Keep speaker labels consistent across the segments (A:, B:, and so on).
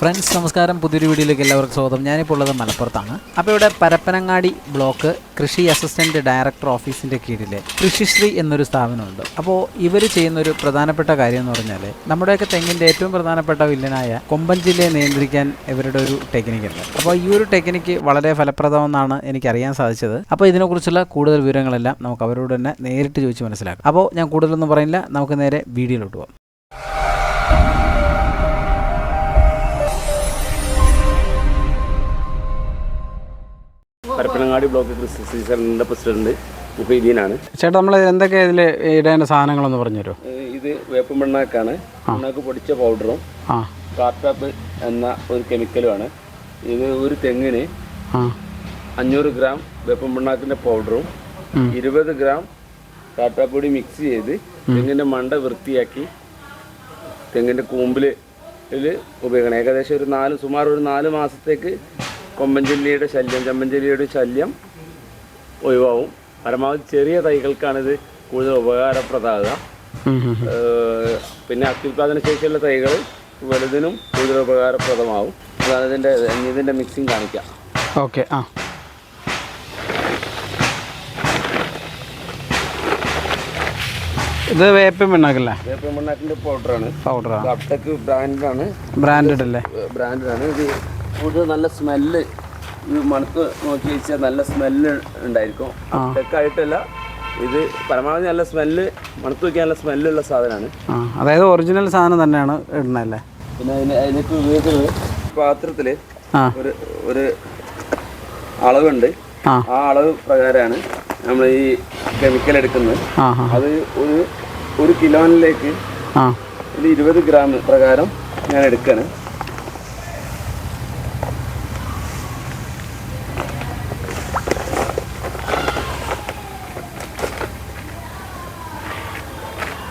A: Friends നമസ്കാരം. പുതിയൊരു വീഡിയോയിലേക്ക് എല്ലാവർക്കും സ്വാഗതം. ഞാനിപ്പോൾ ഉള്ളത് മലപ്പുറത്താണ്. അപ്പോൾ ഇവിടെ പരപ്പനങ്ങാടി ബ്ലോക്ക് കൃഷി അസിസ്റ്റന്റ് ഡയറക്ടർ ഓഫീസിന്റെ കീഴിൽ കൃഷിശ്രീ എന്നൊരു സ്ഥാപനമുണ്ട്. അപ്പോൾ ഇവർ ചെയ്യുന്ന ഒരു പ്രധാനപ്പെട്ട കാര്യം എന്ന് പറഞ്ഞാൽ നമ്മുടെയൊക്കെ തെങ്ങിന്റെ ഏറ്റവും പ്രധാനപ്പെട്ട വില്ലനായ കൊമ്പൻ ജില്ലയെ നിയന്ത്രിക്കാൻ ഇവരുടെ ഒരു ടെക്നിക്കുണ്ട്. അപ്പോൾ ഈ ഒരു ടെക്നിക്ക് വളരെ ഫലപ്രദമെന്നാണ് എനിക്കറിയാൻ സാധിച്ചത്. അപ്പോൾ ഇതിനെക്കുറിച്ചുള്ള കൂടുതൽ വിവരങ്ങളെല്ലാം നമുക്ക് അവരോട് തന്നെ നേരിട്ട് ചോദിച്ച് മനസ്സിലാക്കാം. അപ്പോൾ ഞാൻ കൂടുതലൊന്നും പറയില്ല നമുക്ക് നേരെ വീഡിയോയിലോട്ട് പോകാം
B: പരപ്പനങ്ങാടി ബ്ലോക്ക് ക്രിസ്ത്യൻ സെന്ററിന്റെ പ്രസിഡന്റ് മുഹീദീനാണ്.
A: ചേട്ടാ നമ്മൾ എന്തൊക്കെ ഇതിൽ ഇടേണ്ട സാധനങ്ങളെന്ന് പറഞ്ഞു തരുമോ
B: ഏഹ് ഇത് വേപ്പ് പിണ്ണാക്കാണ് പിണ്ണാക്ക് പൊടിച്ച പൗഡറും കാർട്ടാപ്പ് എന്ന ഒരു കെമിക്കലുമാണ്. ഇത് ഒരു തെങ്ങിന് അഞ്ഞൂറ് ഗ്രാം വേപ്പ് പിണ്ണാക്കിന്റെ പൗഡറും ഇരുപത് ഗ്രാം കാട്ടാപ്പൊടി മിക്സ് ചെയ്ത് തെങ്ങിന്റെ മണ്ട വൃത്തിയാക്കി തെങ്ങിന്റെ കൂമ്പിൽ ഉപയോഗിക്കണം. ഏകദേശം ഒരു നാല് സുമാർ ഒരു നാല് മാസത്തേക്ക് കൊമ്പൻചെല്ലിയുടെ ശല്യം ചെമ്പൻചെല്ലിയുടെ ശല്യം ഒഴിവാവും. പരമാവധി ചെറിയ തൈകൾക്കാണ് ഇത് കൂടുതൽ ഉപകാരപ്രദമാകുക. പിന്നെ അത്യുൽപാദന ശേഷിയുള്ള തൈകൾ വലുതിനും കൂടുതൽ ഉപകാരപ്രദമാകും. അതാണ് ഇതിന്റെ ഇതിന്റെ മിക്സിങ് കാണിക്കാം.
A: ഓക്കെ ആ. ഇത് വേപ്പൻ പിണ്ണാക്കല്ലേ?
B: വേപ്പൻ മണ്ണാക്കിന്റെ പൗഡറാണ്
A: പൗഡറാ
B: അപ്ടെക് ബ്രാൻഡാണ്
A: ബ്രാൻഡഡ് അല്ലേ?
B: ബ്രാൻഡാണ് ഇത് കൂടുതൽ നല്ല സ്മെല്ല്. മണത്ത് നോക്കി വെച്ചാൽ നല്ല സ്മെല്ല് ഉണ്ടായിരിക്കും. തെക്കായിട്ടല്ല ഇത് പരമാവധി നല്ല സ്മെല്ല് മണത്ത് വെക്കാൻ നല്ല സ്മെല്ലുള്ള സാധനമാണ്
A: അതായത് ഒറിജിനൽ സാധനം തന്നെയാണ് ഇടുന്നല്ലേ
B: പിന്നെ അതിന് അതിലേക്ക് ഉപയോഗിക്കുന്നത് പാത്രത്തിൽ ഒരു ഒരു അളവുണ്ട്.
A: ആ.
B: അളവ് പ്രകാരമാണ് നമ്മൾ ഈ കെമിക്കൽ എടുക്കുന്നത്. അത് ഒരു ഒരു കിലോനിലേക്ക് ഒരു ഇരുപത് ഗ്രാം പ്രകാരം ഞാൻ എടുക്കുകയാണ്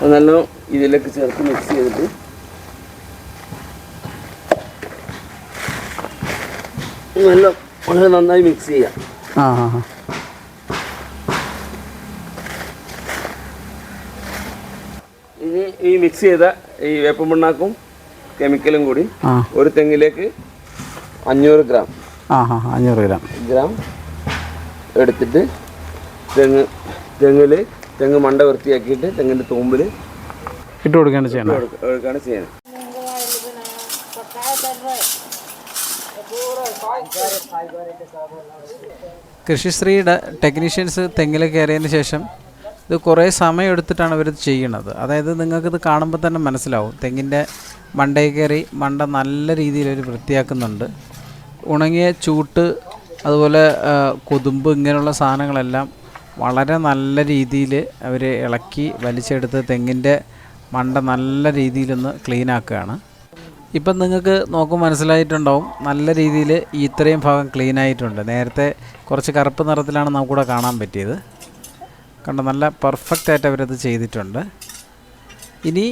B: അത് നല്ല ഇതിലേക്ക് ചേർത്ത് മിക്സ് ചെയ്തിട്ട്. നല്ല വളരെ നന്നായി മിക്സ് ചെയ്യാം.
A: ആ ആ ആ.
B: ഇനി ഈ മിക്സ് ചെയ്ത ഈ വേപ്പൻ പിണ്ണാക്കും കെമിക്കലും കൂടി ഒരു തെങ്ങിലേക്ക് അഞ്ഞൂറ് ഗ്രാം
A: അഞ്ഞൂറ് ഗ്രാം
B: ഗ്രാം എടുത്തിട്ട് തെങ്ങ് തെങ്ങിൽ തെങ്ങ് മണ്ട വൃത്തിയാക്കിയിട്ട് തെങ്ങിന്റെ തൂമ്പിൽ
A: ഇട്ട് കൊടുക്കുകയാണ് ചെയ്യണം
B: ഒഴുക്കാണ് ചെയ്യുന്നത്.
A: കൃഷിശ്രീയുടെ ടെക്നീഷ്യൻസ് തെങ്ങിൽ കയറിയതിന് ശേഷം ഇത് കുറേ സമയം എടുത്തിട്ടാണ് ഇവരിത് ചെയ്യുന്നത്. അതായത് നിങ്ങൾക്കിത് കാണുമ്പോൾ തന്നെ മനസ്സിലാവും. തെങ്ങിന്റെ മണ്ടയിൽ കയറി മണ്ട നല്ല രീതിയിൽ അവർ വൃത്തിയാക്കുന്നുണ്ട്. ഉണങ്ങിയ ചൂട്ട് അതുപോലെ കൊതുമ്പ് ഇങ്ങനെയുള്ള സാധനങ്ങളെല്ലാം വളരെ നല്ല രീതിയിൽ അവർ ഇളക്കി വലിച്ചെടുത്ത് തെങ്ങിന്റെ മണ്ട നല്ല രീതിയിലൊന്ന് ക്ലീൻ ആക്കുകയാണ്. ഇപ്പം നിങ്ങൾക്ക് നോക്കും മനസ്സിലായിട്ടുണ്ടാവും നല്ല രീതിയിൽ ഇത്രയും ഭാഗം ക്ലീൻ ആയിട്ടുണ്ട്. നേരത്തെ കുറച്ച് കറുപ്പ് നിറത്തിലാണ് നമുക്കൂടെ കാണാൻ പറ്റിയത്. കണ്ട നല്ല പെർഫെക്റ്റ് ആയിട്ട് അവരത് ചെയ്തിട്ടുണ്ട്. ഇനി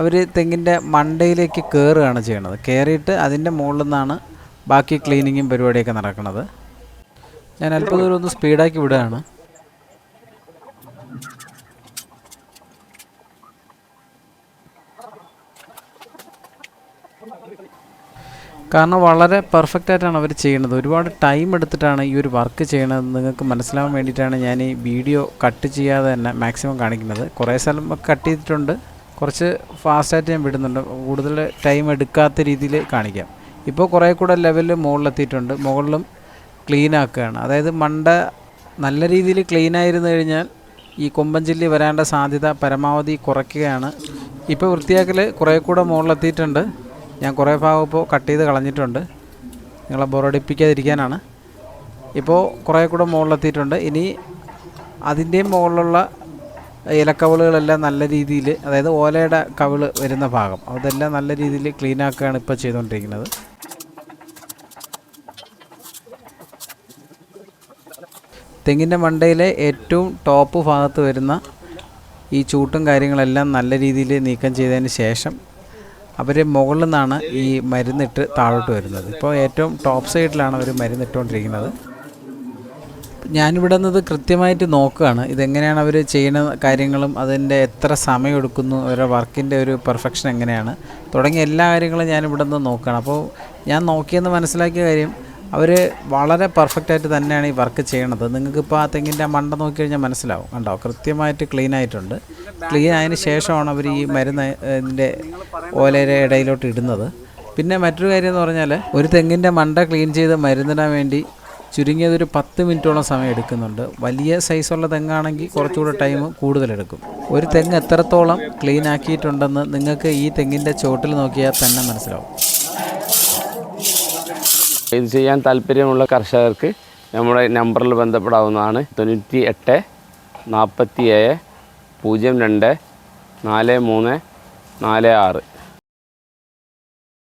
A: അവർ തെങ്ങിന്റെ മണ്ടയിലേക്ക് കയറുകയാണ് ചെയ്യണത് കയറിയിട്ട് അതിന്റെ മുകളിൽ നിന്നാണ് ബാക്കി ക്ലീനിങ്ങും പരിപാടിയൊക്കെ നടക്കുന്നത്. ഞാൻ അല്പം ദൂരം ഒന്ന് സ്പീഡാക്കി വിടുകയാണ്. കാരണം വളരെ പെർഫെക്റ്റ് ആയിട്ടാണ് അവർ ചെയ്യുന്നത്. ഒരുപാട് ടൈം എടുത്തിട്ടാണ് ഈ ഒരു വർക്ക് ചെയ്യണത്. നിങ്ങൾക്ക് മനസ്സിലാവാൻ വേണ്ടിയിട്ടാണ് ഞാൻ ഈ വീഡിയോ കട്ട് ചെയ്യാതെ തന്നെ മാക്സിമം കാണിക്കുന്നത്. കുറേ സ്ഥലം കട്ട് ചെയ്തിട്ടുണ്ട്. കുറച്ച് ഫാസ്റ്റായിട്ട് ഞാൻ വിടുന്നുണ്ട്. കൂടുതൽ ടൈം എടുക്കാത്ത രീതിയിൽ കാണിക്കാം. ഇപ്പോൾ കുറേ കൂടെ ലെവലിൽ മുകളിലെത്തിയിട്ടുണ്ട്. മുകളിലും ക്ലീൻ ആക്കുകയാണ്. അതായത് മണ്ട നല്ല രീതിയിൽ ക്ലീൻ ആയിരുന്നു കഴിഞ്ഞാൽ ഈ കൊമ്പൻ ചില്ലി വരാനുള്ള സാധ്യത പരമാവധി കുറയ്ക്കുകയാണ്. ഇപ്പോൾ വൃത്തിയാക്കൽ കുറേ കൂടെ മുകളിലെത്തിയിട്ടുണ്ട്. ഞാൻ കുറേ ഭാഗം ഇപ്പോൾ കട്ട് ചെയ്ത് കളഞ്ഞിട്ടുണ്ട്. നിങ്ങളെ ബോറടിപ്പിക്കാതിരിക്കാനാണ് ഇപ്പോൾ കുറേ കൂടെ മുകളിലെത്തിയിട്ടുണ്ട്. ഇനി അതിന്റെയും മുകളിലുള്ള ഇലക്കവളുകളെല്ലാം നല്ല രീതിയിൽ അതായത് ഓലയുടെ കവിൾ വരുന്ന ഭാഗം അതെല്ലാം നല്ല രീതിയിൽ ക്ലീൻ ആക്കുകയാണ് ഇപ്പോൾ ചെയ്തുകൊണ്ടിരിക്കുന്നത്. തെങ്ങിന്റെ മണ്ടയിലെ ഏറ്റവും ടോപ്പ് ഭാഗത്ത് വരുന്ന ഈ ചൂട്ടും കാര്യങ്ങളെല്ലാം നല്ല രീതിയിൽ നീക്കം ചെയ്തതിന് ശേഷം അവർ മുകളിൽ നിന്നാണ് ഈ മരുന്നിട്ട് താഴോട്ട് വരുന്നത്. ഇപ്പോൾ ഏറ്റവും ടോപ്പ് സൈഡിലാണ് അവർ മരുന്നിട്ടുകൊണ്ടിരിക്കുന്നത്. ഞാനിവിടെ നിന്നത് കൃത്യമായിട്ട് നോക്കുകയാണ്. ഇതെങ്ങനെയാണ് അവർ ചെയ്യുന്ന കാര്യങ്ങളും അതിന്റെ എത്ര സമയം എടുക്കുന്നു അവരുടെ വർക്കിന്റെ ഒരു പെർഫെക്ഷൻ എങ്ങനെയാണ് തുടങ്ങിയ എല്ലാ കാര്യങ്ങളും ഞാനിവിടെ നിന്ന് നോക്കുകയാണ്. അപ്പോൾ ഞാൻ നോക്കിയെന്ന് മനസ്സിലാക്കിയ കാര്യം അവർ വളരെ പെർഫെക്റ്റായിട്ട് തന്നെയാണ് ഈ വർക്ക് ചെയ്യണത്. നിങ്ങൾക്കിപ്പോൾ ആ തെങ്ങിന്റെ മണ്ട നോക്കി കഴിഞ്ഞാൽ മനസ്സിലാവും. കണ്ടോ? കൃത്യമായിട്ട് ക്ലീൻ ആയിട്ടുണ്ട്. ക്ലീൻ ആയതിനു ശേഷമാണ് അവർ ഈ മരുന്ന് ഇതിന്റെ ഓലയുടെ ഇടയിലോട്ട് ഇടുന്നത്. പിന്നെ മറ്റൊരു കാര്യം എന്ന് പറഞ്ഞാൽ ഒരു തെങ്ങിന്റെ മണ്ട ക്ലീൻ ചെയ്ത് മരുന്നിടാൻ വേണ്ടി ചുരുങ്ങിയതൊരു പത്ത് മിനിറ്റോളം സമയം എടുക്കുന്നുണ്ട്. വലിയ സൈസുള്ള തെങ്ങാണെങ്കിൽ കുറച്ചുകൂടെ ടൈം കൂടുതലെടുക്കും ഒരു തെങ്ങ് എത്രത്തോളം ക്ലീൻ ആക്കിയിട്ടുണ്ടെന്ന് നിങ്ങൾക്ക് ഈ തെങ്ങിന്റെ ചോട്ടിൽ നോക്കിയാൽ തന്നെ മനസ്സിലാവും.
B: ഇത് ചെയ്യാൻ താല്പര്യമുള്ള കർഷകർക്ക് നമ്മുടെ നമ്പറിൽ ബന്ധപ്പെടാവുന്നതാണ് തൊണ്ണൂറ്റി എട്ട് നാൽപ്പത്തി ഏഴ് പൂജ്യം രണ്ട് നാല് മൂന്ന് നാല് ആറ്.